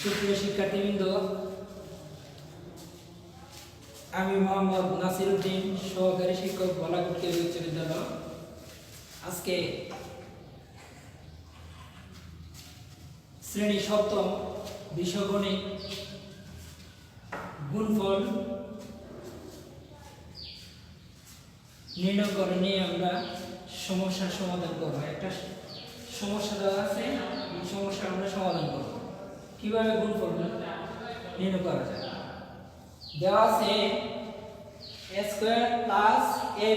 সুপ্রিয় শিক্ষার্থীবৃন্দ, আমি মোহাম্মদ নাসির উদ্দিন সহকারী শিক্ষক বলাকুটি উচ্চ বিদ্যালয় আজকে শ্রেণি সপ্তম বিশ্বগণিত গুণফল নির্ণয় নিয়ে আমরা সমস্যার সমাধান করব। একটা সমস্যা দেওয়া আছে সমস্যা আমরা সমাধান করব। কীভাবে গুণ গুণফল নির্ণয় করা যায়। দেওয়া আছে A square plus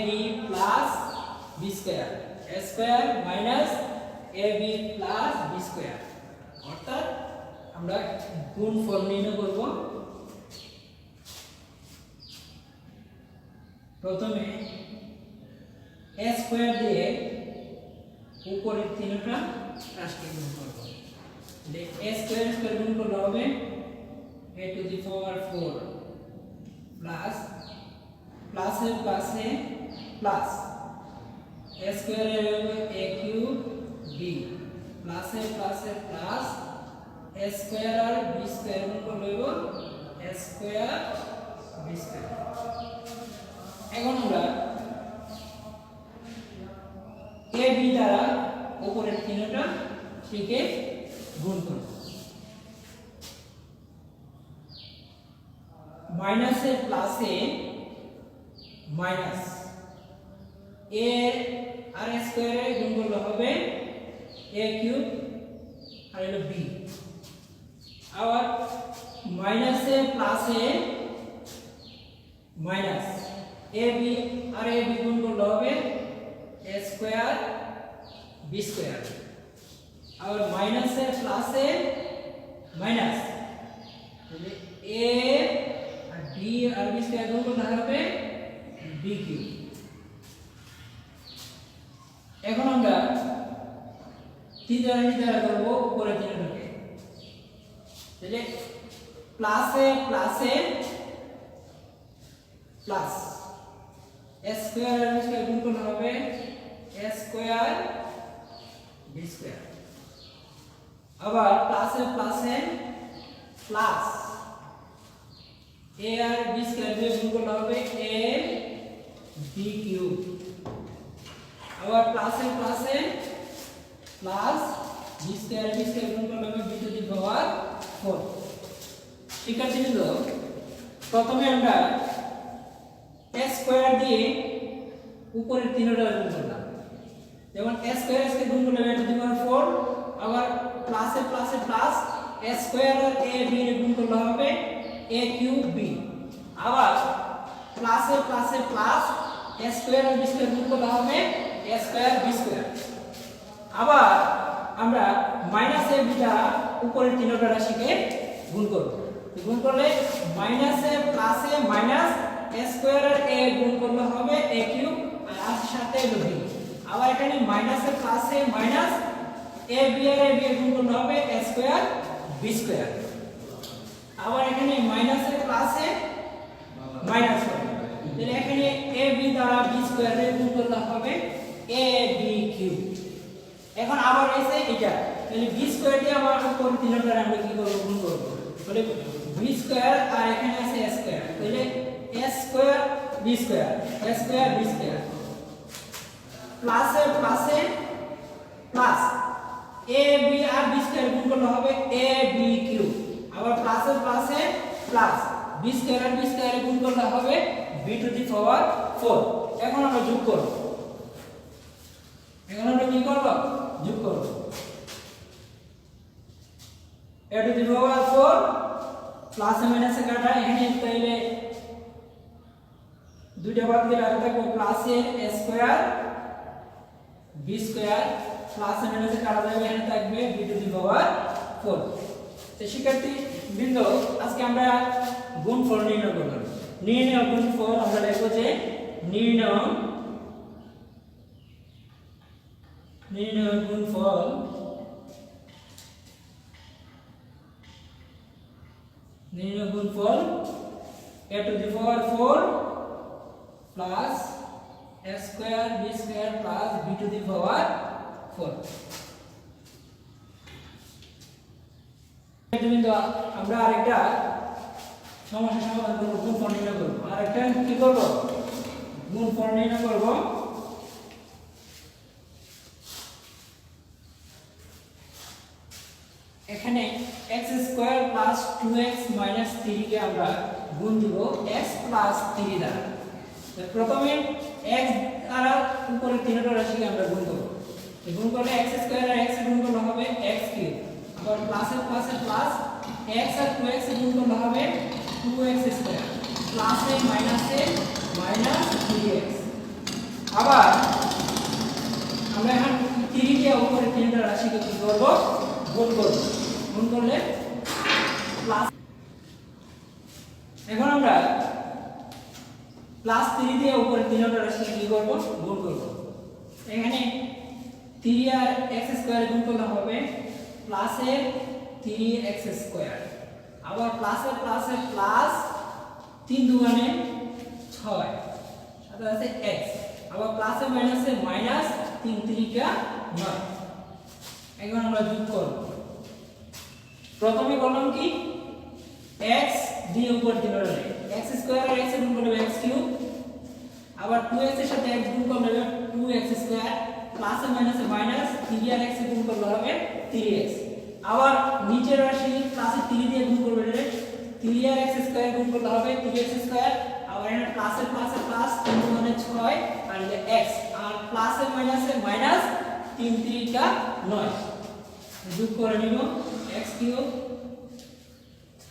B plus B square A square minus B plus B square অর্থাৎ আমরা গুণফল নির্ণয় করব। প্রথমে এ স্কোয়ার দিয়ে উপরের তিনটা রাশিকে গুণ করব। এ স্কোয়ার স্কোয়ার গুণ করলে হবে A to the power four plus প্লাসের পাশে প্লাস এ স্কোয়ারের হবে এ কিউব বি প্লাসের পাশে প্লাস এ স্কোয়ার আর বি স্কোয়ার গুণ করলে হবে এ স্কোয়ার বি স্কোয়ার এখন আমরা এ বি দ্বারা উপরের তিনটা থেকে গুণ করব মাইনাসের প্লাসে মাইনাস। এ আর স্কোয়ারে গুণ করলে হবে এ কিউব আর হলো বি আবার মাইনাসে প্লাসে মাইনাস। এ বি আর এ বি গুণ করলে হবে এ স্কোয়ার বি স্কোয়ার আবার প্লাসে মাইনাস তাহলে এ আর বি আর বি স্কোয়ার গুণ করলে হবে বি কিউ এখন আমরা তিন দ্বারা তিন দ্বারা করব উপরে তিনটাকে তাহলে প্লাসে প্লাসে প্লাস এ স্কোয়ার আর বি স্কোয়ার গুণ করলে হবে এ স্কোয়ার বি স্কোয়ার আবার প্লাসে প্লাসে প্লাস এ আর বি স্কোয়ার দিয়ে গুণ করলে হবে এ বি কিউব আবার প্লাসে প্লাসে plus B square B square গুণ করলে হবে B to the power four শিক্ষার্থীবৃন্দ প্রথমে আমরা এ স্কোয়ার দিয়ে উপরের তিনটা গুণ করলাম। যেমন এ স্কোয়ার এর গুণ করলে হবে টু দি পাওয়ার ফোর আবার প্লাসে প্লাসে প্লাস এ স্কোয়ার আর এ বি এর গুণ করলে হবে এ কিউব বি আবার প্লাসে প্লাসে প্লাস এ স্কোয়ার আর বি স্কোয়ার গুণ করলে হবে এ স্কোয়ার বি স্কোয়ার আবার আমরা মাইনাস এ বি দ্বারা উপরের তিনটা রাশিকে গুণ করব। গুণ করলে মাইনাসে প্লাসে মাইনাস এ স্কোয়ার আর এ গুণ করলে হবে এ কিউব আর সাথে বি আবার এখানে মাইনাসে প্লাসে মাইনাস এ বি আর এ এর গুণ হবে? এ স্কোয়ার বি স্কোয়ার আবার এখানে মাইনাসে প্লাসে মাইনাস হবে। তাহলে এখানে এ বি দ্বারা বি স্কোয়ার এর গুণ হবে এ বি কিউব এখন আবার এসে এটা। তাহলে বি স্কোয়ার দিয়ে আবার উপর তিনটা আমরা কি করব? গুণ করব। তাহলে বি স্কোয়ার আর এখানে আছে এ স্কোয়ার তাহলে A square B square A square B square প্লাসে প্লাসে প্লাস এ বি আর বি স্কোয়ার গুণ করলে হবে এ বি কিউ আবার প্লাসে প্লাসে প্লাস বি স্কোয়ার আর বি স্কোয়ার গুণ করলে হবে B to the power four এখন আমরা যোগ করব। এখন আমরা কি করব? যোগ করব। এ টু দি পাওয়ার ফোর প্লাসে মাইনাসে কাটা। এখানে দুইটা বাদ দিলে আর থাকবে প্লাসে স্কোয়ার বি স্কোয়ার প্লাস এখানে থাকবে B to the power four তো আজকে আমরা আমরা যে নির্ণয় নির্ণয় গুণফল নির্ণয় গুণফল a to the power 4 plus a square, b square plus b to the power 4 বিন্দু আমরা আরেকটা সমস্যা সমাধান করব, গুণ ফল নির্ণয় করব। আরেকটা কি করব? গুণ ফল নির্ণয় করব। এখানে x square plus 2x minus 3 কে আমরা গুণ দিব, x প্লাস 3 দ্বারা। প্রথমে x দ্বারা উপরে তিনটা রাশিকে আমরা গুণ করব। গুণ করলে x স্কয়ার আর x গুণ করলে হবে x কিউব আবার প্লাসে প্লাসে প্লাস এর প্লাস x আর 2x গুণ করলে হবে 2x স্কয়ার প্লাসে মাইনাসে মাইনাস এ মাইনাস 3x আবার আমরা এখন 3 কে উপরে তিনটা রাশিকে কি করব? গুণ করব। গুণ করলে প্লাস এখন আমরা প্লাস থ্রি দিয়ে উপরে তিনটা রাশিকে কি করব? গুণ করব। এখানে থ্রি আর x স্কয়ার গুণ করলে হবে প্লাসে 3x স্কোয়ার আবার প্লাসে প্লাসে প্লাস 3 দুগুণে 6 সাথে আছে এক্স আবার প্লাসে মাইনাসে মাইনাস 3 3কা 9 এখন আমরা যোগ করব। প্রথমে বললাম কি? এক্স দিয়ে উপর x স্কয়ার আর x গুণ করলে x কিউব আবার 2x এর সাথে x গুণ করলে হবে 2x স্কয়ার প্লাস এ মাইনাসে মাইনাস 3 আর x গুণ করলে হবে 3x আবার নিচের রাশি প্লাসে 3 দিয়ে গুণ করবে রে 3 আর x স্কয়ার গুণ করলে হবে 3x স্কয়ার আবার এখানে প্লাসে প্লাসে প্লাস 3 মানে 6 আর x আর প্লাসে মাইনাসে মাইনাস 3 3 কা 9 যোগ করে নিব x cube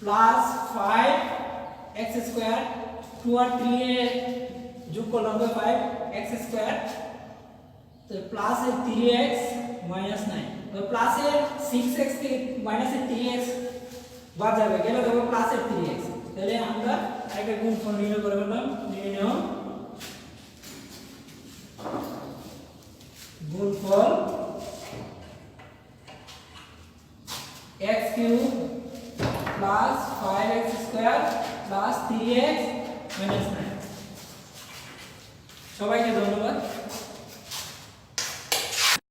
plus five x square two আর থ্রি এ যোগ করলে হবে ফাইভ এক্স স্কোয়ার তো প্লাস এর three x minus nine plus এর সিক্স এক্স মাইনাস এর থ্রি এক্স বাদ যাবে। গেলে দেবো প্লাস এর থ্রি এক্স তাহলে আমরা একটা গুণ ফল নির্ণয় করে ফেললাম। নির্ণয় গুণফল x cube plus 5x square plus 3x minus 9 সবাইকে ধন্যবাদ।